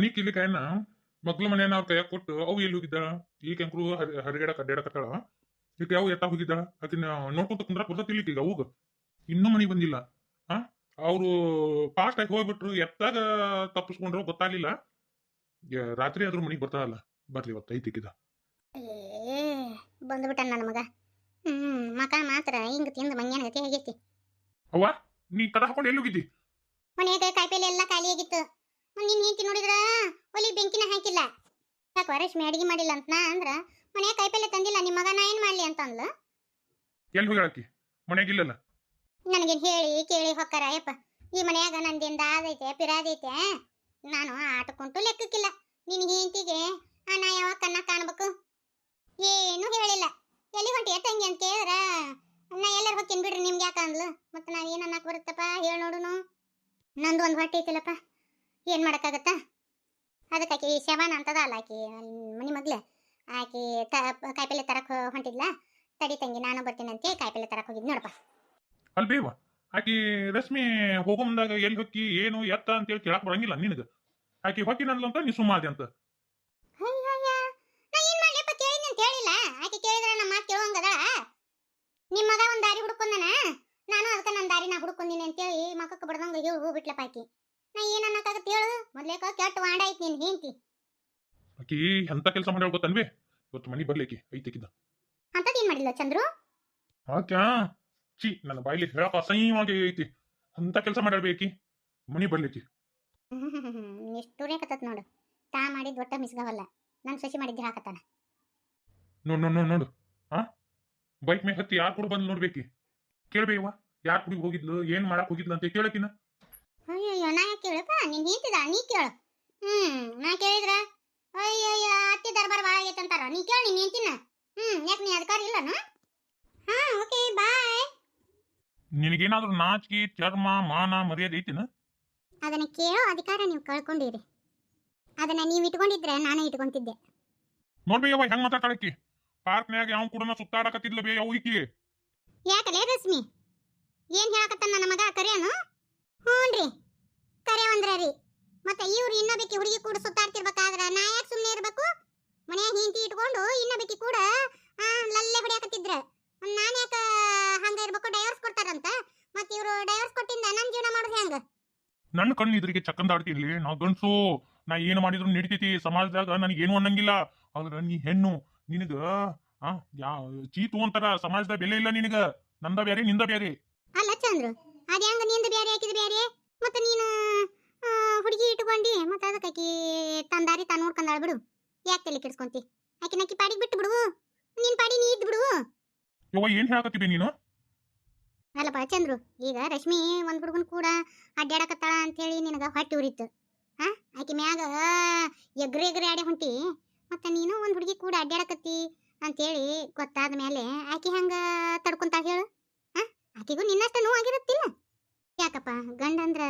ಮನಿ ಕೀಲಿಕಾಯನ್ನ ಮಗ್ಳ ಮನೆಯನ್ನ ಅವ್ರ ಕೈಯಾಗ ಕೊಟ್ಟು ಅವು ಎಲ್ಲಿ ಹೋಗಿದ್ದ? ಈ ಕೆಂಕ್ರು ಹರಿಗಡ ಕಟ್ಟಳ ಈಗ ಯಾವ ಎತ್ತ ಹೋಗಿದ್ದ? ಅದನ್ನ ನೋಡ್ಕೊಂತ ಕುಂದ್ರ ಬರ್ತತಿಲ್ಲ ಈಗ ಅವಾಗ. ಇನ್ನೂ ಮನಿ ಬಂದಿಲ್ಲ. ಆ? ಅವರು ಫಾಸ್ಟ್ ಆಗಿ ಹೋಗ್ಬಿಟ್ರು ಎತ್ತಾಗ ತಪ್ಪಿಸ್ಕೊಂಡ್ರು ಗೊತ್ತಾಗ್ಲಿಲ್ಲ. ರಾತ್ರಿ ಆದ್ರೂ ಮನಿಗೆ ಬರ್ತಾರಲ್ಲ ಬರ್ಲಿ ಇವತ್ತು ಐತಿಕ್ಕಿದ ತಿಕ್ಕಿದ ಬಂದ್ಬಿಟ್ಟ ನನ್ನ ಮಗ. ಹ್ಮ್ ಮಕ ಮಾತ್ರ. ಹಿಂಗ ತಿಂದು ಮಂಗ್ಯಾನ ಗತಿ ಹೇಗೈತಿ ಅವ್ವ ನೀ ತಡ ಹಾಕೊಂಡು ಎಲ್ಲಿ ಹೋಗಿದ್ದಿ? ಮನೆಯಾಗ ಕಾಯಿಪಲ್ಲೆ ಎಲ್ಲ ಖಾಲಿ ಆಗಿತ್ತು ನಿನ್ ಹೆಂಡತಿ ನೋಡಿದ್ರ ಒಲಿ ಬೆಂಕಿನ ಹಾಕಿಲ್ಲ. ಯಾಕೆ ರೇಷ್ಮೆ ಅಡಿಗೆ ಮಾಡಿಲ್ಲ ಅಂತ ನಾ ಅಂದ್ರ ಮನೆಯ ಕಾಯಿಪಲ್ಲೆ ತಂದಿಲ್ಲ ನಿಮ್ಮ ಮಗ ನಾ ಏನ್ ಮಾಡ್ಲಿ ಅಂತ ಅಂದ್ಲು? ಎಲ್ಲಿ ಹೋಗ್ಯಾಳಕಿ ಮನೆಯಾಗಿಲ್ಲಲ್ಲ ನನಗೇನ್ ಹೇಳಿ ಕೇಳಿ ಹೊಕ್ಕಾರ ಯಪ್ಪ ಈ ಮನೆಯಾಗ ನಂದಿಂದ ಆದೈತೆ ಪಿರಾದೈತೆ ನಾನು ಆಟಕ್ಕುಂಟು ಲೆಕ್ಕಕ್ಕಿಲ್ಲ. ನಿನ್ ಹೆಂಡತಿಗೆ ನಾ ಯಾವಾಗ ಕಣ್ಣ ಕಾಣ್ಬೇಕು? ಏನು ಹೇಳಿಲ್ಲ. ಎಲ್ಲಿ ಹೊಂಟಿಯ ತಂಗಿ ಅಂತ ಕೇಳಿದ್ರ? ನಾ ಎಲ್ಲರೂ ಹೋಗ್ತೀನಿ ಬಿಡ್ರಿ ನಿಮ್ಗೆ ಯಾಕ ಅಂದ್ಲು? ಮತ್ತೆ ನಾ ಏನ್ ಅನ್ನಕ್ ಬರುತ್ತಪ್ಪ? ಹೇಳಿ ನೋಡುನು. ನಂದು ಒಂದು ಹೊಟ್ಟೆ ಐತಿಲ್ಲಪ್ಪ. ಏನ್ ಮಾಡಕ್ಕಾಗತ್ತ? ಅದಕ್ಕೆ ಆಕಿ ಶವಾನ ಅಂತದ ಅಲ್ಲ ಆಕಿ ಮನೆ ಮಗ್ಲೆ ಆಕಿ ತ ಕಾಯಿಪಲ್ಲೆ ತರಕ್ ಹೊಂಟಿದ್ಲ. ತಡಿ ತಂಗಿ ನಾನು ಬರ್ತೀನಿ ಅಂತ ಕಾಯಿಪಲ್ಲೆ ತರಕ್ಕೆ ಹೋಗಿದ್ ನೋಡಪ್ಪ. ಅಲ್ಲಿ ಬೇವ ಆಕಿ ರಶ್ಮಿ ಹೋಗೋ ಮುಂದಾಗ ಎಲ್ಲಿ ಹೊಕ್ಕಿ ಏನು ಎತ್ತ ಅಂತೇಳಿ ಕೇಳಕ್ ಬರಂಗಿಲ್ಲ ನಿನಗೆ. ಆಕಿ ಹೊಕ್ಕಿನಲ್ಲ ಅಂತ ನೀ ಸುಮ್ಮಾದೆ ಅಂತ. ನಮ್ಮ ಮಾತು ಕೇಳುವಂಗದ ನಿಮ್ಮ ಮಗ ಒಂದ್ ದಾರಿ ಹುಡ್ಕೊಂಡನ ನಾನು ಅದಕ್ಕೆ ನನ್ನ ದಾರಿ ನಾ ಅಂತ ಅಂತೇಳಿ ಮಕ್ಕಕ್ಕೆ ಬಡದಂಗ ಹೋಗ್ಬಿಟ್ಲಪ್ಪ ಆಕಿ. ನಾ ಏನ್ ಅನ್ನಕ್ಕಾಗತ್ತೆ ಹೇಳು? ಮೊದ್ಲೇಕ ಕೆಟ್ಟ ವಾಂಡ ಐತಿ ನಿನ್ ಹೆಂಡತಿ. ಅಕ್ಕಿ ಎಂತ ಕೆಲಸ ಮಾಡ್ಯಾಳ ಗೊತ್ತನ್ವಿ? ಇವತ್ತು ಮನಿ ಬರ್ಲಿಕ್ಕೆ ಐತಿಕ್ಕಿದ ಅಂತದ್ ಏನ್ ಮಾಡಿಲ್ಲ ಚಂದ್ರು? ಆಕ್ಯಾ ಚಿ ನನ್ನ ಬಾಯಿಲಿ ಹೇಳಕ್ ಅಸಹ್ಯವಾಗಿ ಐತಿ. ಅಂತ ಕೆಲಸ ಮಾಡಬೇಕಿ ಮನಿ ಬರ್ಲಿಕ್ಕೆ. ಎಷ್ಟು ರೇಖತತ್ ನೋಡು. ತಾ ಮಾಡಿದ್ ಒಟ್ಟ ಮಿಸ್ಗವಲ್ಲ. ನನ್ ಸಸಿ ಮಾಡಿದ್ರೆ ಹಾಕತ್ತಾನ ನೋಡ್ ನೋಡ್ ನೋಡ್ ನೋಡು. ಹಾ ಬೈಕ್ ಮೇಲೆ ಹತ್ತಿ ಯಾರು ಕೂಡ ಬಂದು ನೋಡ್ಬೇಕಿ ಕೇಳ್ಬೇವ ಯಾರ್ ಕುಡಿಗೆ ಹೋಗಿದ್ಲು ಏನ್ ಮಾಡಕ್ ಹೋಗಿದ್ಲು ಅಂತ ಕೇಳಕಿನ ಕೇಳಪ್ಪ? ನಿನ್ ಹೆಂಡ್ತಿದ? ನೀ ಕೇಳು. ಹ್ಮ್ ನಾ ಕೇಳಿದ್ರ ಅಯ್ಯಯ್ಯ ಅತ್ತಿ ದರ್ಬಾರ್ ಭಾಳ ಆಗೈತೆ ಅಂತಾರ? ನೀ ಕೇಳು ನಿನ್ ಹೇಳ್ತಿನ ಹ್ಮ್ ಯಾಕೆ ನೀ ಅಧಿಕಾರ ಇಲ್ಲನ ಹಾ ಓಕೆ ಬಾಯ್. ನಿನಗೇನಾದ್ರೂ ನಾಚಿಕೆ ಚರ್ಮ ಮಾನ ಮರ್ಯಾದೆ ಐತಿನ? ಅದನ್ನ ಕೇಳೋ ಅಧಿಕಾರ ನೀವು ಕಳ್ಕೊಂಡಿರಿ. ಅದನ್ನ ನೀವು ಇಟ್ಕೊಂಡಿದ್ರೆ ನಾನು ಇಟ್ಕೊಂತಿದ್ದೆ. ನೋಡ್ಬೇಯವ್ವ ಹೆಂಗ್ ಮಾತಾಡಕಿ ಪಾರ್ಕ್ನ್ಯಾಗ ಯಾವ ಕೂಡ ಸುತ್ತಾಡಕತ್ತಿದ್ಲ ಬೇ ಯಾವ ಈಕಿ ಯಾಕಲೇ ರಶ್ಮಿ? ಏನ್ ಹೇಳಕತ್ತಾನ ನನ್ನ ಮಗ ಕರೆಯನು? ಹ್ಞೂನ್ರಿ ಕರೆಯವಂದ್ರ ರೀ ಮತ್ತೆ ಇವ್ರು ಇನ್ನೊಬ್ಬಕಿ ಹುಡುಗಿ ಕೂಡ ಸುತ್ತಾಡ್ತಿರ್ಬೇಕಾದ್ರ ನಾ ಯಾಕೆ ಸುಮ್ಮನೆ ಇರ್ಬೇಕು? ಮನ್ಯಾಗ ಹಿಂತಿ ಇಟ್ಕೊಂಡು ಇನ್ನೊಬ್ಬಕಿ ಕೂಡ ಲಲ್ಲೆ ಹೊಡಿಯಾಕತ್ತಿದ್ರ. ನಾನು ಯಾಕೆ ಹಂಗ ಇರ್ಬೇಕು? ಡೈವರ್ಸ್ ಕೊಡ್ತಾರಂತ. ಮತ್ತೆ ಇವ್ರು ಡೈವರ್ಸ್ ಕೊಟ್ಟಿಂದ ನನ್ನ ಜೀವನ ಮಾಡೋದು ಹೆಂಗ? ನನ್ನ ಕಣ್ಣು ಇದ್ರಿಗೆ ಚಕ್ಕಂದಾಡ್ತಿರ್ಲಿ ನಾ ಗಂಡಸು ನಾ ಏನು ಮಾಡಿದ್ರು ನಡಿತೈತಿ ಸಮಾಜದಾಗ ನನಗೆ ಏನು ಅನ್ನಂಗಿಲ್ಲ ಆದ್ರೆ ನೀ ಹೆಣ್ಣು ನಿನಗ ಆ ಯಾ ಚೀತು ಅಂತಾರ ಸಮಾಜದ ಬೆಲೆ ಇಲ್ಲ ನಿನಗ. ನಂದ ಬ್ಯಾರೆ ನಿಂದ ಬ್ಯಾರೆ. ಅಲ್ಲ ಚಂದ್ರು ಅದ್ಯಾಂಗ ಹೆಂಗ ನಿಂದ ಬ್ಯಾರೆ ಹಾಕಿದ ಬ್ಯಾರೆ? ಮತ್ತೆ ನೀನು ಹುಡುಗಿ ಇಟ್ಕೊಂಡಿ ಮತ್ತೆ ಅದಕ್ಕೆ ಆಕಿ ತಂದಾರಿ ತಾನು ನೋಡ್ಕೊಂಡಾಳ ಬಿಡು. ಯಾಕೆ ತಲೆ ಕೆಡಿಸ್ಕೊಂತಿ? ಆಕಿನ ನಕ್ಕಿ ಪಾಡಿಗೆ ಬಿಟ್ಟು ಬಿಡು. ನಿನ್ ಪಾಡಿ ನೀ ಇದ್ದು ಬಿಡು. ಯವ್ವ ಏನ್ ಹೇಳಕತ್ತಿದ್ದೆ ನೀನು? ಅಲ್ಲಪ್ಪ ಚಂದ್ರು ಈಗ ರಶ್ಮಿ ಒಂದ್ ಹುಡುಗನ್ ಕೂಡ ಅಡ್ಡಾಡಕತ್ತಾಳ ಅಂತೇಳಿ ನಿನಗ ಹೊಟ್ಟಿ ಉರಿತು. ಹಾ ಆಕಿ ಮ್ಯಾಗ ಎಗ್ರೆ ಎಗ್ರೆ ಆಡಿ ಹೊಂಟಿ. ಮತ್ತೆ ನೀನು ಒಂದ್ ಹುಡುಗಿ ಕೂಡ ಅಡ್ಡಾಡಕತ್ತಿ ಅಂತೇಳಿ ಗೊತ್ತಾದ ಮೇಲೆ ಆಕಿ ಹಂಗ ತಡ್ಕೊಂತಾಳ ಹೇಳು. ಹಾ ಆಕಿಗೂ ನಿನ್ನಷ್ಟ ನೋವು ಆಗಿರುತ್ತಿಲ್ಲ ಯಾಕಪ್ಪ? ಗಂಡ ಅಂದ್ರ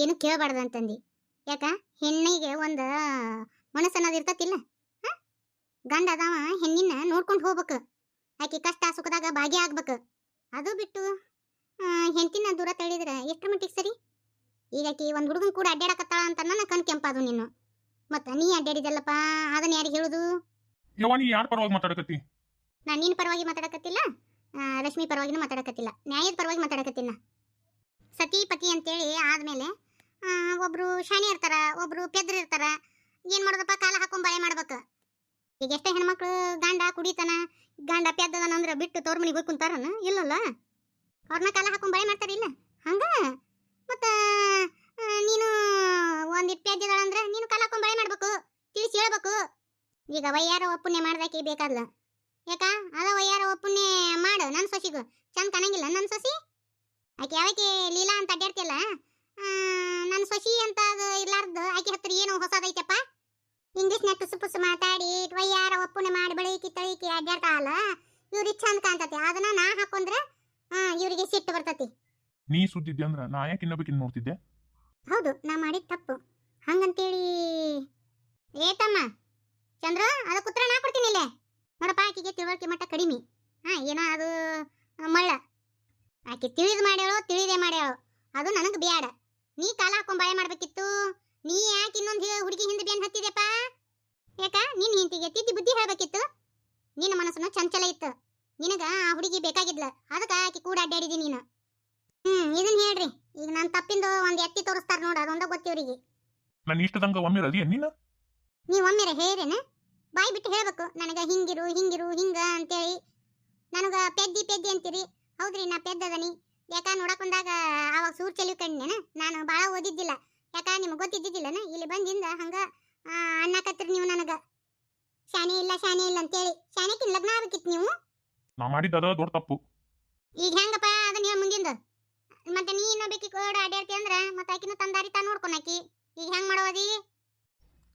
ಏನು ಕೇಳಬಾರ್ದು ಅಂತಂದಿ. ಯಾಕ? ಹೆಣ್ಣಿಗೆ ಒಂದು ಮನಸ್ಸು ಅನ್ನೋದು ಇರ್ತತಿಲ್ಲ ಗಂಡ ಅದಾವ ಹೆಣ್ಣಿನ ನೋಡ್ಕೊಂಡು ಹೋಗ್ಬೇಕು. ಆಕೆ ಕಷ್ಟ ಸುಖದಾಗ ಭಾಗಿಯಾಗ್ಬೇಕು ಅದು ಬಿಟ್ಟು ಹೆಂಡತಿನ ದೂರ ತಳ್ಳಿದ್ರೆ ಎಷ್ಟು ಮಟ್ಟಿಗೆ ಸರಿ? ಈಗ ಆಕಿ ಒಂದು ಹುಡುಗನ ಕೂಡ ಅಡ್ಡಾಡಕತ್ತಾಳ ಅಂತ ನನ್ನ ಕಣ್ ಕೆಂಪಾದು ನೀನು ಮತ್ತ ನೀ ಅಡ್ಡಾಡಿದಲ್ಲಪ್ಪ ಅದನ್ನ ಯಾರಿಗೆ ಹೇಳುದು? ಯವ್ವ ನೀ ಯಾರ ಪರವಾಗಿ ಮಾತಾಡಕತ್ತಿ? ನಾನು ನಿನ್ನ ಪರವಾಗಿ ಮಾತಾಡಕತ್ತಿಲ್ಲ ಲಕ್ಷ್ಮಿ ರಶ್ಮಿ ಪರವಾಗಿನೂ ಮಾತಾಡಕತ್ತಿಲ್ಲ. ನ್ಯಾಯದ ಪರವಾಗಿ ಮಾತಾಡಕತ್ತಿನ. ಸತಿ ಪತಿ ಅಂತೇಳಿ ಆದ್ಮೇಲೆ ಒಬ್ಬರು ಶಾಣಿ ಇರ್ತಾರ, ಒಬ್ರು ಪೆದ್ರ ಇರ್ತಾರ, ಏನು ಮಾಡೋದಪ್ಪ? ಕಾಲ ಹಾಕೊಂಡು ಬಾಳೆ ಮಾಡ್ಬೇಕು. ಈಗ ಎಷ್ಟೇ ಹೆಣ್ಮಕ್ಳು ಗಂಡ ಕುಡಿತಾನ, ಗಂಡ ಪೆದ್ದದನ ಅಂದ್ರೆ ಬಿಟ್ಟು ತೋರ್ ಮನೆಗೆ ಹೋಗಿ ಕುಂತಾರನ? ಇಲ್ಲಲ್ಲ? ಅವ್ರನ್ನ ಕಾಲ ಹಾಕೊಂಡು ಬಾಳೆ ಮಾಡ್ತಾರಿಲ್ಲ ಹಂಗ? ಮತ್ತು ನೀನು ಒಂದಿಟ್ಟು ಪೆದ್ದದಾಳ ಅಂದ್ರೆ ನೀನು ಕಾಲ ಹಾಕೊಂಡು ಬಾಳೆ ಮಾಡ್ಬೇಕು, ತಿಳಿಸಿ ಹೇಳ್ಬೇಕು. ಈಗ ವಯ್ಯಾರ ಒಪ್ಪುಣ್ಯ ಮಾಡ್ದಾಕಿ ಬೇಕಾದ್ಲ. ಯಾಕ? ಅದ ವಯ್ಯಾರ ಒಪ್ಪುಣ್ಯ ಮಾಡು ನನ್ನ ಸೊಸಿಗೂ. ಚಂದ ಕಾಣಂಗಿಲ್ಲ ನನ್ನ ಸೊಸಿ? ಆಕೆ ಯಾವಕ್ಕೆ ಲೀಲಾ ಅಂತ ಅಡ್ಡಾಡ್ತಿಯಲ್ಲ ನನ್ನ ಸೊಸಿ ಅಂತ ಅದು ಇರ್ಲಾರ್ದು ಆಕೆ ಹತ್ರ ಏನು ಹೊಸದೈತಪ್ಪ? ಇಂಗ್ಲಿಷ್ನ್ಯಾಗ ತುಸು ಪುಸು ಮಾತಾಡಿ ಯಾರ ಒಪ್ಪುಣ್ಯ ಮಾಡಿ ಬೆಳಕಿ ತಳಿಕಿ ಅಡ್ಡಾಡ್ತಾಳಲ್ಲ ಇವ್ರಿಗೆ ಚಂದ ಕಾಣ್ತತಿ. ಅದನ್ನ ನಾ ಹಾಕೊಂಡ್ರೆ ಆ, ಇವ್ರಿಗೆ ಸಿಟ್ಟು ಬರ್ತತಿ. ನೀ ಸುದ್ದಿದ್ದೆ ಅಂದ್ರೆ ನಾ ಯಾಕೆ ಇನ್ನೊಬ್ಬಕಿನ್ ನೋಡ್ತಿದ್ದೆ? ಹೌದು ನಾ ಮಾಡಿದ ತಪ್ಪು. ಹಂಗಂತೇಳಿ ಏ ತಮ್ಮ ಚಂದ್ರ ಅದಕ್ಕೆ ಉತ್ತರ ನಾ ಕೊಡ್ತೀನಿ ಇಲ್ಲೇ. ನೋಡಪ್ಪ ಆಕಿಗೆ ತಿಳುವಳಿಕೆ ಮಟ್ಟ ಕಡಿಮೆ. ಹಾ ಏನೋ ಅದು ಮಳ್ಳ. ಆಕೆ ತಿಳಿದು ಮಾಡ್ಯಾಳು ತಿಳಿದೇ ಮಾಡ್ಯಾಳು ಅದು ನನಗೆ ಬ್ಯಾಡ. ನೀ ಕಾಲ ಹಾಕೊಂಡ್ ಬಾಳೆ ಮಾಡ್ಬೇಕಿತ್ತು. ನೀ ಯಾಕೆ ಇನ್ನೊಂದು ಹುಡುಗಿ ಹಿಂದೆ ಬೆನ್ ಹತ್ತಿದೆಪ್ಪ ಯಾಕ? ನಿನ್ ಹಿಂತಿಗೆ ತಿದ್ದಿ ಬುದ್ಧಿ ಹೇಳ್ಬೇಕಿತ್ತು. ನಿನ್ನ ಮನಸ್ಸನ್ನು ಚಂಚಲ ಇತ್ತು. ನಿನಗ ಆ ಹುಡುಗಿ ಬೇಕಾಗಿದ್ಲ. ಅದಕ್ಕ ಆಕಿ ಕೂಡ ಅಡ್ಡಾಡಿದಿ ನೀನು. ಹ್ಮ್ ಇದನ್ನ ಹೇಳ್ರಿ. ಈಗ ನಾನು ತಪ್ಪಿಂದು ಒಂದ್ ಎತ್ತಿ ತೋರಿಸ್ತಾರ ನೋಡ ಅದೊಂದ ಗೊತ್ತಿವ್ರಿಗೆ ನಾನು ಇಷ್ಟದಂಗ ಒಮ್ಮೆ ನೀನು? ನೀ ಒಮ್ಮೆರೆ ಹೇಳ್ರೇನ? ಬಾಯಿ ಬಿಟ್ಟು ಹೇಳ್ಬೇಕು. ನನಗ ಹಿಂಗಿರು ಹಿಂಗಿರು ಹಿಂಗ ಅಂತೇಳಿ. ನನಗ ಪೆದ್ದಿ ಪೆದ್ದಿ ಅಂತೀರಿ. ಹೌದ್ರಿ ನಾ ಪೆದ್ದದನಿ. ಯಾಕ ನೋಡಕ್ ಬಂದಾಗ ಅವಾಗ ಸೂರ್ ಚೆಲಿ ಕಣ್ಣೇನ ನಾನು ಬಾಳ ಓದಿದ್ದಿಲ್ಲ. ಯಾಕ ನಿಮ್ಗೆ ಗೊತ್ತಿದ್ದಿದ್ದಿಲ್ಲನ? ಇಲ್ಲಿ ಬಂದಿಂದ ಹಂಗ ಆ, ಕತ್ರಿ ನೀವು ನನಗ. ಶಾನೆ ಇಲ್ಲ ಶಾನೆ ಇಲ್ಲ ಅಂತೇಳಿ. ಶಾನೆಕಿನ ಲಗ್ನ ಆಗ್ಬೇಕಿತ್ತು ನೀವು? ನಾ ಮಾಡಿದ್ದದ ದೊಡ್ಡ ತಪ್ಪು. ಈಗ ಹೆಂಗಪ್ಪ ಅದ ಹೇಳ ಮುಂದಿಂದ. ಮತ್ತೆ ನೀ ಇನ್ನೊಬ್ಬಕಿ ಕೋಡ ಅಡ್ಯಾಡ್ತಿ ಅಂದ್ರ ಮತ್ತೆ ಆಕಿನ ತಂದಾರಿ ತಾ ನೋಡ್ಕೊನಾಕಿ ಈಗ ಹೆಂಗ್ ಮಾಡೋದಿ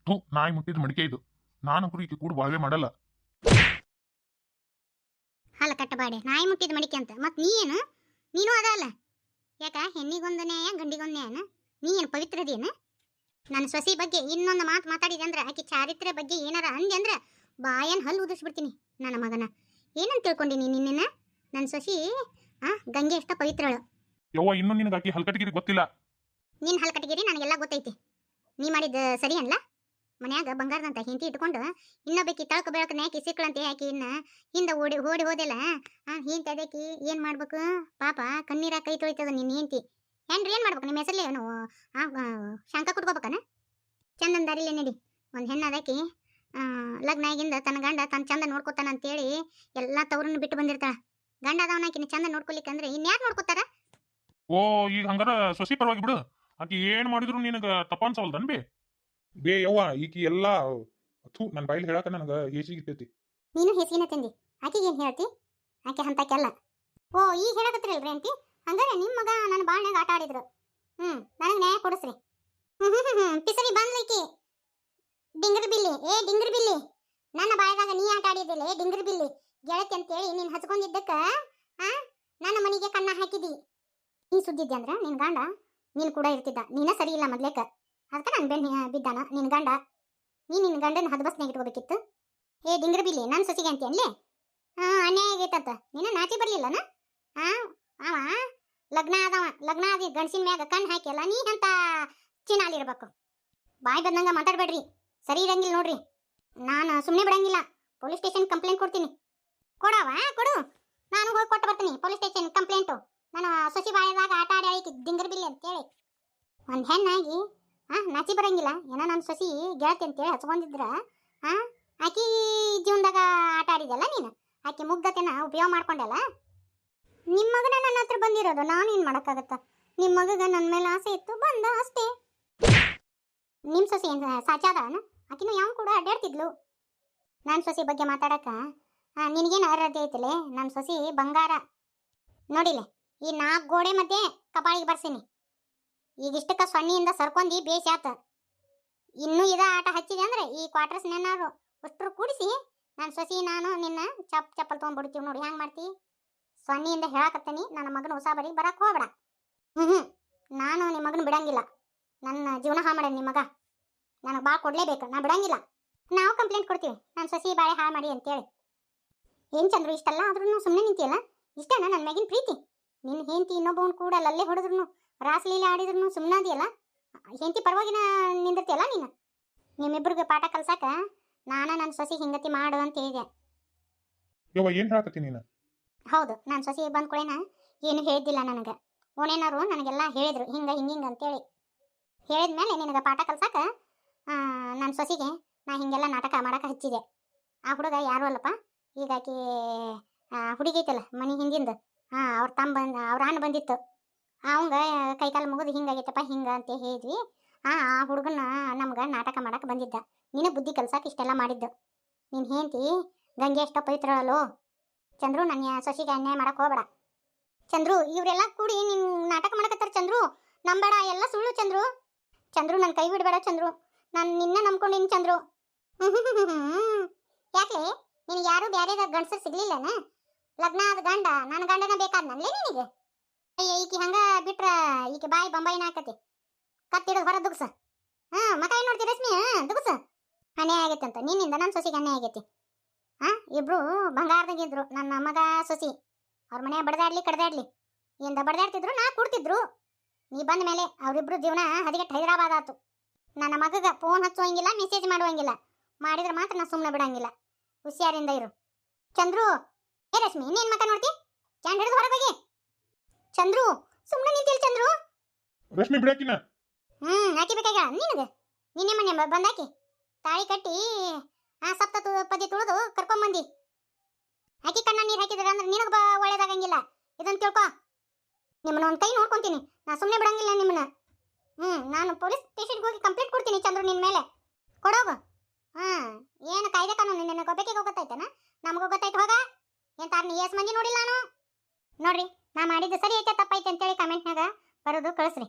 ತು ನಾಯಿ ಮುಟ್ಟಿದ ಮಡಿಕೆ ಇದು. ನಾನು ಕುರಿ ಕೂಡ ಬಾಳ್ವೆ ಮಾಡಲ್ಲ. ಹಾಲ ಕಟ್ಟಬಾಡೆ. ನಾಯಿ ಮುಟ್ಟಿದ ಮಡಿಕೆ ಅಂತ. ಮತ್ ನೀ ಏನು ನೀನು ಅದ ಅಲ್ಲ. ಯಾಕ? ಹೆಣ್ಣಿಗೊಂದು ನ್ಯಾಯ ಗಂಡಿಗೊಂದು ನ್ಯಾಯನ ನೀ ಏನು ಪವಿತ್ರದೇನ? ನನ್ನ ಸೊಸಿ ಬಗ್ಗೆ ಇನ್ನೊಂದು ಮಾತು ಮಾತಾಡಿದೆ ಅಂದ್ರೆ ಆಕಿ ಚಾರಿತ್ರ್ಯ ಬಗ್ಗೆ ಏನಾರ ಅಂದೆ ಅಂದ್ರೆ ಬಾಯನ್ ಹಲ್ಲು ಉದಿಸ್ಬಿಡ್ತೀನಿ ನನ್ನ ಮಗನ. ಏನಂತ ತಿಳ್ಕೊಂಡಿನಿ ನಿನ್ನ ನನ್ನ ಸೊಸಿ ಆ ಗಂಗೆ ಎಷ್ಟ ಪವಿತ್ರಳು. ಯವ್ವ ಇನ್ನೂ ನಿನಗೆ ಆಕಿ ಹಲ್ಕಟಗಿರಿ ಗೊತ್ತಿಲ್ಲ. ನಿನ್ನ ಹಲ್ ಕಟಗಿರಿ ನನಗೆಲ್ಲ ಗೊತ್ತೈತಿ. ನೀ ಮಾಡಿದ ಸರಿ ಅನ್ಲ ಮನ್ಯಾಗ ಬಂಗಾರದಂತ ಹಿಂತಿ ಇಟ್ಕೊಂಡು ಇನ್ನೊಬ್ಬಕಿ ತಳಕ ಬೆಳಕ ನ್ಯಾಕಿ ಸಿಕ್ಕಳಂತೆ ಆಕಿ ಇನ್ನ ಹಿಂದೆ ಓಡಿ ಓಡಿ ಹೋದೆಲ್ಲ, ಆ ಹಿಂತ ಅದಕ್ಕಿ ಏನ್ ಮಾಡ್ಬೇಕು? ಪಾಪ ಕಣ್ಣೀರ ಕೈ ತೊಳಿತದ ನಿನ್ನ ಹೆಂತಿ ಹೆಂಡ್ರಿ ಏನು ಮಾಡ್ಬೇಕು ನಿಮ್ಮ ಹೆಸರಲ್ಲಿ ಏನು ಶಂಕ ಕುಟ್ಕೋಬೇಕನ? ಚಂದನ್ ದಾರಿಲೆ ನಡಿ. ಒಂದ್ ಹೆಣ್ಣು ಅದಕ್ಕೆ ಲಗ್ನ ಆಗಿಂದ ತನ್ನ ಗಂಡ ತನ್ನ ಚಂದ ನೋಡ್ಕೊತಾನ ಅಂತೇಳಿ ಎಲ್ಲಾ ತವ್ರನ್ನ ಬಿಟ್ಟು ಬಂದಿರ್ತಾಳ. ಗಂಡ ಅದವನಾಕಿನ ಚಂದ ನೋಡ್ಕೊಲಿಕ್ಕಂದ್ರೆ ಇನ್ಯಾರು ನೋಡ್ಕೊತಾರ? ಓ, ಈಗ ಹಂಗಾರ ಸೊಸಿ ಪರವಾಗಿ ಬಿಡು. ಆಕಿ ಏನ್ ಮಾಡಿದ್ರು ನಿನಗ ತಪ್ಪ ಅನ್ಸವಲ್ದನ್ ಬೇ ಬೇ ಯವ್ವ, ಈಕಿ ಎಲ್ಲಾ, ಥೂ ನನ್ನ ಬಾಯಲ್ಲಿ ಹೇಳಕ ನನಗ ಹೇಸಿಗಿರ್ತೈತಿ ನೀನು ಹೆಸರಿನ ತಂದಿ. ಆಕೆಗೆ ಏನು ಹೇಳ್ತಿ? ಆಕೆ ಹಂತಕ್ಕೆಲ್ಲ. ಓ, ಈಗ ಹೇಳಕತ್ತಿರಲ್ರಿ ಅಂತಿ? ಹಂಗಾರೆ ನಿಮ್ಮ ಮಗ ನನ್ನ ಬಾಳ್ನ್ಯಾಗ ಆಟ ಆಡಿದ್ರು. ಹ್ಮ್, ನನಗೆ ನ್ಯಾಯ ಕೊಡಿಸ್ರಿ. ಹ್ಮ್ ಹ್ಮ್ ಪಿಸರಿ ಬಂದ್ಲೈಕಿ ಡಿಂಗ್ರ ಬಿಲ್ಲಿ. ಏ, ಡಿಂಗ್ರ ಬಿಲ್ಲಿ. ನನ್ನ ಬಾಯದಾಗ ನೀ ಆಟ ಆಡಿದಿಲ್ಲ ಏ, ಡಿಂಗ್ರ ಬಿಲ್ಲಿ. ಗೆಳತಿ ಅಂತೇಳಿ ನೀನ್ ಹಚ್ಕೊಂಡಿದ್ದಕ್ಕ, ಆ, ನನ್ನ ಮನೆಗೆ ಕಣ್ಣ ಹಾಕಿದಿ. ನೀ ಸುದ್ದಿದ್ದೆ ಅಂದ್ರ? ನಿನ್ ಗಾಂಡ ನೀನ್ ಕೂಡ ಇರ್ತಿದ್ದ. ನೀನ ಸರಿ ಇಲ್ಲ ಮೊದ್ಲೇಕ. ಅದಕ್ಕೆ ನನ್ನ ಬೆನ್ನ ಬಿದ್ದಾನ? ನಿನ್ನ ಗಂಡ? ನೀ ನಿನ್ನ ಗಂಡನ ಹದಬಸ್ನಾಗ ಇಟ್ಕೋಬೇಕಿತ್ತು ಏ, ಡಿಂಗ್ರ ಬಿಲ್ಲಿ ನನ್ನ ಸೊಸಿಗೆ ಅಂತಿ ಅನ್ಲೇ ಹಾ ಅನ್ಯಾಯ ಆಗೈತಂತ. ನೀನು ನಾಚಿ ಬರಲಿಲ್ಲನ? ಹಾಂ ಅವ? ಲಗ್ನ ಆದವ. ಲಗ್ನ ಆದಿ ಗಂಡಸಿನ ಮ್ಯಾಗ ಕಣ್ಣು ಹಾಕಿಲ್ಲ ನೀ ಅಂತ ಚಿನ್ನಾಲಿರ್ಬೇಕು ಬಾಯ್ ಬಂದಂಗ ಮಾತಾಡ್ಬೇಡ್ರಿ. ಸರಿ ಇರಂಗಿಲ್ಲ ನೋಡ್ರಿ. ನಾನು ಸುಮ್ಮನೆ ಬಿಡಂಗಿಲ್ಲ. ಪೊಲೀಸ್ ಸ್ಟೇಷನ್ ಕಂಪ್ಲೇಂಟ್ ಕೊಡ್ತೀನಿ. ಕೊಡವ? ಕೊಡು. ನಾನು ಹೋಗಿ ಕೊಟ್ಟು ಬರ್ತೀನಿ. Police station complaint. ನಾನು ಸೊಸಿ ಬಾಯದಾಗ ಆಟ ಆಡಿ ಡಿಂಗರ್ ಬಿಲ್ಲಿ ಅಂತೇಳಿ. ಒಂದು ಹೆಣ್ಣಾಗಿ ಹಾ, ನಾಚಿ ಬರಂಗಿಲ್ಲ. ಏನೋ ನನ್ನ ಸೊಸಿ ಗೆಳತಿ ಅಂತೇಳಿ ಹಚ್ಕೊಂಡಿದ್ರ. ಹಾ, ಆಕಿ ಜೀವನದಾಗ ಆಟ ಆಡಿದಲ್ಲ ನೀನು? ಆಕಿ ಮುಗ್ಧತೆನ ಉಪಯೋಗ ಮಾಡ್ಕೊಂಡಲ್ಲ ನಿಮ್ಮ ಮಗನ ನನ್ನ ಹತ್ರ ಬಂದಿರೋದು, ನಾನು ಏನು ಮಾಡೋಕ್ಕಾಗತ್ತ? ನಿಮ್ಮ ಮಗಗ ನನ್ನ ಮೇಲೆ ಆಸೆ ಇತ್ತು, ಬಂದ ಅಷ್ಟೇ. ನಿಮ್ಮ ಸೊಸೆ ಏನು ಸಾಚಾದ ಆಕಿನ ಯಾವ ಕೂಡ ಅಡ್ಡಾಡ್ತಿದ್ಲು ನನ್ನ ಸೊಸೆ ಬಗ್ಗೆ ಮಾತಾಡಕ ನಿನಗೇನು ಅರ್ಹತೆ ಐತಿಲೆ? ನನ್ನ ಸೊಸಿ ಬಂಗಾರ. ನೋಡಿಲೆ, ಈ ನಾಲ್ಕು ಗೋಡೆ ಮಧ್ಯೆ ಕಪಾಳಿಗೆ ಬರ್ಸೀನಿ. ಈಗ ಇಷ್ಟಕ್ಕ ಸೊನ್ನೆಯಿಂದ ಸರ್ಕೊಂಡಿ ಬೇಸಿ ಆತ. ಇನ್ನೂ ಇದ ಆಟ ಹಚ್ಚಿದೆ ಅಂದ್ರೆ ಈ ಕ್ವಾರ್ಟರ್ಸ್ ನೆನ್ನಾರು ಅಷ್ಟರು ಕೂಡಿಸಿ ನನ್ನ ಸೊಸಿ, ನಾನು, ನಿನ್ನ ಚಪ್ ಚಪ್ಪಲ್ ತೊಗೊಂಡ್ಬಿಡ್ತೀವಿ ನೋಡಿ. ಹೆಂಗೆ ಮಾಡ್ತಿ? ಸೊನ್ನಿಯಿಂದ ಹೇಳಕತ್ತೀನಿ. ನನ್ನ ಮಗನ ಹೊಸ ಬರೀ ಬರಕ್ಕೆ ಹೋಗ್ಬೇಡ. ಹ್ಞೂ ಹ್ಞೂ ನಾನು ನಿಮ್ಮ ಮಗನ ಬಿಡಂಗಿಲ್ಲ. ನನ್ನ ಜೀವನ ಹಾಳು ಮಾಡ್ಯಾನ ನಿಮ್ಮ ಮಗ. ನನಗೆ ಭಾಳ ಕೊಡಲೇಬೇಕು. ನಾ ಬಿಡಂಗಿಲ್ಲ. ನಾವು ಕಂಪ್ಲೇಂಟ್ ಕೊಡ್ತೀವಿ. ನನ್ನ ಸಸಿ ಬಾಳೆ ಹಾಳು ಮಾಡಿ ಅಂತೇಳಿ. ಏನು ಚಂದ್ರು ಇಷ್ಟಲ್ಲ? ಆದ್ರೂ ಸುಮ್ಮನೆ ನಿಂತಿಯಲ್ಲ? ಇಷ್ಟನ ನನ್ನ ಮ್ಯಾಗಿನ ಪ್ರೀತಿ? ನಿನ್ನ ಹೆಂಡತಿ ಇನ್ನೊಬ್ಬವನ್ ಕೂಡ ಅಲ್ಲೇ ಹೊಡೆದ್ರು ರಾಸಲೀಲೆ ಆಡಿದ್ರು ಸುಮ್ಮನಾದಿಯಲ್ಲ ಹೆಂಡತಿ ಪರವಾಗಿನ ನಿಂದಿರ್ತೀಯಲ್ಲ ನೀನು? ನಿಮ್ಮಿಬ್ರಿಗೆ ಪಾಠ ಕಲ್ಸಾಕ ನಾನ ನನ್ನ ಸೊಸಿ ಹಿಂಗತಿ ಮಾಡು ಅಂತ ಹೇಳಿದೆ. ಯವ್ವ ಏನು ಹೇಳಕತ್ತಿ ನೀನು? ಹೌದು ನನ್ನ ಸೊಸಿ ಬಂದ ಕೂಡೇನ ಏನು ಹೇಳಿದ್ದಿಲ್ಲ ನನಗೆ. ಓನೇನವರು ನನಗೆಲ್ಲ ಹೇಳಿದ್ರು ಹಿಂಗ ಹಿಂಗೆ ಅಂತೇಳಿ. ಹೇಳಿದ್ಮೇಲೆ ನಿನಗೆ ಪಾಠ ಕಲ್ಸಾಕ ನನ್ನ ಸೊಸಿಗೆ ನಾ ಹಿಂಗೆಲ್ಲ ನಾಟಕ ಮಾಡಕ ಹಚ್ಚಿದೆ. ಆ ಹುಡುಗ ಯಾರು ಅಲ್ಲಪ್ಪ? ಈಗಾಕಿ ಹುಡುಗಿ ಐತಲ್ಲ ಮನೆ ಹಿಂದಿಂದ. ಹಾಂ ಅವ್ರ ತಮ್ಮ ಬಂದ ಅವ್ರ ಅಣ್ಣ ಬಂದಿತ್ತು. ಅವಂಗ ಕೈಕಾಲು ಮುಗಿದು ಹಿಂಗಾಗೈತಪ್ಪ, ಹಿಂಗ ಅಂತ ಹೇಳಿದ್ವಿ. ಆ ಆ ಹುಡುಗನ ನಮ್ಗೆ ನಾಟಕ ಮಾಡಕ್ಕೆ ಬಂದಿದ್ದ. ನೀನು ಬುದ್ಧಿ ಕಲ್ಸಕ್ಕೆ ಇಷ್ಟೆಲ್ಲ ಮಾಡಿದ್ದು. ನೀನು ಹೇಂತಿ ಗಂಗೆ ಎಷ್ಟೋ ಪವಿತ್ರ ಅಲ್ಲೋ. ಚಂದ್ರು ನನ್ನ ಸೊಸಿಗೆ ಅನ್ಯಾಯ ಮಾಡಕ್ ಹೋಗ್ಬೇಡ. ಚಂದ್ರು, ಇವರೆಲ್ಲ ಕೂಡಿ ನಿನ್ ನಾಟಕ ಮಾಡಕತ್ತಾರ ಚಂದ್ರು? ನಂಬೇಡ, ಎಲ್ಲ ಸುಳ್ಳು ಚಂದ್ರು. ಚಂದ್ರು ನನ್ನ ಕೈ ಬಿಡಬೇಡ ಚಂದ್ರು. ನಾನು ನಿನ್ನ ನಂಬ್ಕೊಂಡಿನಿ ಚಂದ್ರು. ಯಾಕೆ ನಿನಗೆ ಯಾರು ಬೇರೆ ಗಂಡಸರು ಸಿಗ್ಲಿಲ್ಲನ? ಲಗ್ನ ಆದ ಗಂಡ ನನ್ನ ಗಂಡನ ಬೇಕಾದ್ನಲ್ಲೇ ನಿನಗೆ? ಅಯ್ಯ, ಈಕಿ ಹಂಗ ಬಿಟ್ರ ಈಕಿ ಬಾಯಿ ಬಂಬಾಯಿನ ಹಾಕತಿ. ಕತ್ತಿಡೋದು ಹೊರ ದುಗ್ಸ ಹಾ ಮತ ಏನ್ ನೋಡ್ತಿ ರಶ್ಮಿ? ದುಗ್ಸ ಅನ್ಯಾಯ ಅಂತ ನಿನ್ನಿಂದ ನನ್ನ ಸೊಸಿಗೆ ಅನ್ಯಾಯ ಆಗೈತಿ. ಹಾ, ಇಬ್ರು ಬಂಗಾರದಾಗಿದ್ರು ನನ್ನ ಮಗ ಸೊಸಿ. ಅವ್ರ ಮನೆ ಬಡದಾಡ್ಲಿ, ಕಡದಾಡ್ಲಿ. ಇಂದ ಬಡದಾಡ್ತಿದ್ರು, ನಾ ಕೂಡ್ತಿದ್ರು. ನೀ ಬಂದ ಮೇಲೆ ಅವರಿಬ್ರು ಜೀವನ ಹದಿಗೆಟ್ಟು ಹೈದರಾಬಾದ್ ಆತು. ನನ್ನ ಮಗಗ ಫೋನ್ ಹಚ್ಚುವಂಗಿಲ್ಲ ಮೆಸೇಜ್ ಮಾಡುವಂಗಿಲ್ಲ. ಮಾಡಿದ್ರೆ ಮಾತ್ರ ನಾ ಸುಮ್ಮನೆ ಬಿಡಂಗಿಲ್ಲ. ಹುಷಾರಿಂದ ಇರು. ಚಂದ್ರು, ಏ ರಶ್ಮಿ, ನೀನ್ ಮತ ನೋಡ್ತಿ? ಚಂದ್ರ ಹಿಡಿದು ಹೊರಗೆ ಹೋಗಿ. ಚಂದ್ರು ಸುಮ್ಮನೆ ನಿಂತಿಲ್ ಚಂದ್ರು? ರಶ್ಮಿ ಬಿಡಾಕಿನ ಹ್ಮ್ ಹಾಕಿ ಬೇಕಾಗ್ಯ ನಿನಗ? ನಿನ್ನೆ ಮೊನ್ನೆ ಬಂದಾಕಿ? ತಾಳಿ ಕಟ್ಟಿ ಆ ಸಪ್ತ ಪದಿ ತುಳಿದು ಕರ್ಕೊಂಬಂದಿ ಆಕಿ ಕಣ್ಣ ನೀರ್ ಹಾಕಿದ್ರ ಅಂದ್ರೆ ನಿನಗ ಬಾ ಒಳ್ಳೇದಾಗಂಗಿಲ್ಲ. ಇದನ್ನ ತಿಳ್ಕೊ. ನಿಮ್ಮನ್ನ ಒಂದ್ ಕೈ ನೋಡ್ಕೊಂತೀನಿ. ನಾ ಸುಮ್ಮನೆ ಬಿಡಂಗಿಲ್ಲ ನಿಮ್ಮನ್ನ. ಹ್ಮ್ ನಾನು ಪೊಲೀಸ್ ಸ್ಟೇಷನ್ಗೆ ಹೋಗಿ ಕಂಪ್ಲೇಂಟ್ ಕೊಡ್ತೀನಿ ಚಂದ್ರು ನಿನ್ ಮೇಲೆ. ಕೊಡೋಗು. ಹಾ ಏನು ಕಾಯ್ದೆ ಕಾನೂನು ನಿನ್ನ ಗೊಬ್ಬೆಕಿಗೆ ಗೊತ್ತಾಯ್ತನ? ನಮಗೂ ಗೊತ್ತಾಯ್ತು ಹೋಗ. ಏನ್ ತಾರ್ ನೀ ಎಸ್ ಮಂದಿ ನೋಡಿಲ್ಲ ನಾನು? ನೋಡ್ರಿ. ನಾ ಮಾಡಿದ್ದು ಸರಿ ಐತೆ ತಪ್ಪೈತೆ ಅಂತೇಳಿ ಕಮೆಂಟ್ನಾಗ ಬರೋದು ಕಳಿಸ್ರಿ.